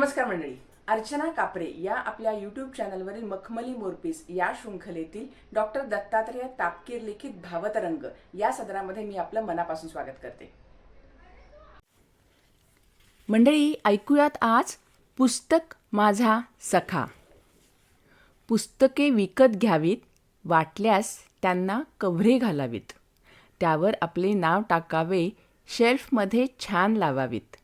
मंडळी. अर्चना कापरे या आपल्या यूट्यूब चॅनलवरील मखमली मोरपीस या शृंखलेतील डॉक्टर दत्तात्रेय तापकीर लिखित भावतरंग या सदरामध्ये मी आपलं मनापासून स्वागत करते. मंडळी ऐकूयात आज पुस्तक माझा सखा. पुस्तके विकत घ्यावीत वाटल्यास त्यांना कव्हरे घालावीत. त्यावर आपले नाव टाकावे शेल्फमध्ये छान लावावीत.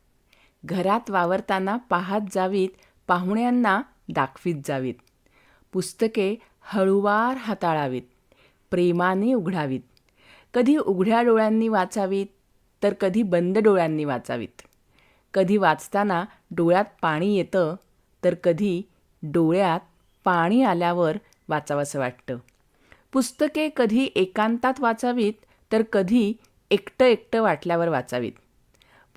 घरात वावरताना पाहत जावीत पाहुण्यांना दाखवीत जावीत. पुस्तके हळूवार हाताळावीत प्रेमाने उघडावीत. कधी उघड्या डोळ्यांनी वाचावीत तर कधी बंद डोळ्यांनी वाचावीत. कधी वाचताना डोळ्यात पाणी येतं तर कधी डोळ्यात पाणी आल्यावर वाचावंसं वाटतं. पुस्तके कधी एकांतात वाचावीत तर कधी एकटं एकटं वाटल्यावर वाचावीत.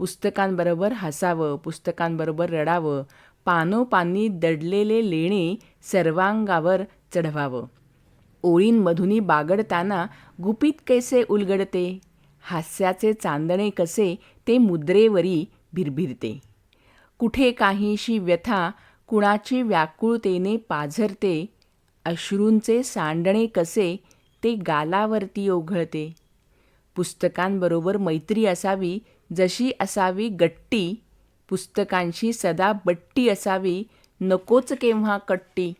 पुस्तकांबरोबर हसावं पुस्तकांबरोबर रडावं पानोपानी दडलेले लेणे सर्वांगावर चढवावं. ओळींमधुनी बागडताना गुपित कैसे उलगडते? हास्याचे चांदणे कसे ते मुद्रेवरी भिरभिरते. कुठे काहीशी व्यथा कुणाची व्याकुळतेने पाझरते? अश्रूंचे सांडणे कसे ते गालावरती ओघळते? पुस्तकांबरोबर मैत्री असावी जशी असावी गट्टी पुस्तकांशी सदा बट्टी असावी नकोच केव्हा कट्टी.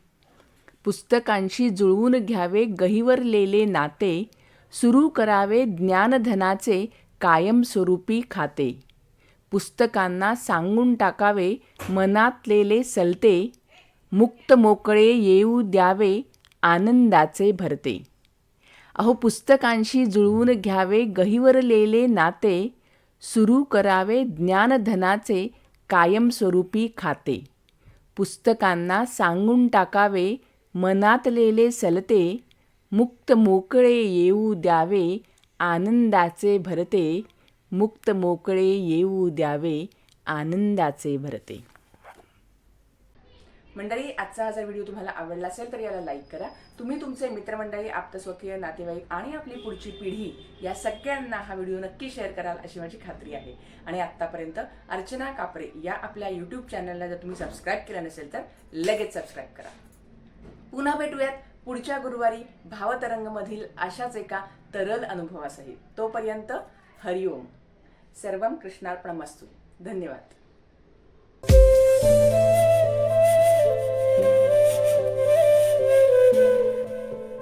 पुस्तकांशी जुळवून घ्यावे गहिवरलेले नाते सुरू करावे ज्ञानधनाचे कायमस्वरूपी खाते. पुस्तकांना सांगून टाकावे मनातलेले सलते मुक्त मोकळे येऊ द्यावे आनंदाचे भरते. अहो पुस्तकांशी जुळवून घ्यावे गहिवरलेले नाते सुरू करावे ज्ञानधनाचे कायमस्वरूपी खाते. पुस्तकांना सांगून टाकावे मनातलेले सलते मुक्त मोकळे येऊ द्यावे आनंदाचे भरते मुक्त मोकळे येऊ द्यावे आनंदाचे भरते. मंडळी आजचा हा जर व्हिडिओ तुम्हाला आवडला असेल तर याला लाईक करा. तुम्ही तुमचे मित्रमंडळी आप्तस्वकीय नातेवाईक आणि आपली पुढची पिढी या सगळ्यांना हा व्हिडिओ नक्की शेअर कराल अशी माझी खात्री आहे. आणि आत्तापर्यंत अर्चना कापरे या आपल्या यूट्यूब चॅनलला जर तुम्ही सबस्क्राईब केलं नसेल तर लगेच सबस्क्राईब करा. पुन्हा भेटूयात पुढच्या गुरुवारी भावतरंगमधील अशाच एका तरल अनुभवासहित. तोपर्यंत हरिओम सर्व कृष्णार्पणमस्तू. धन्यवाद.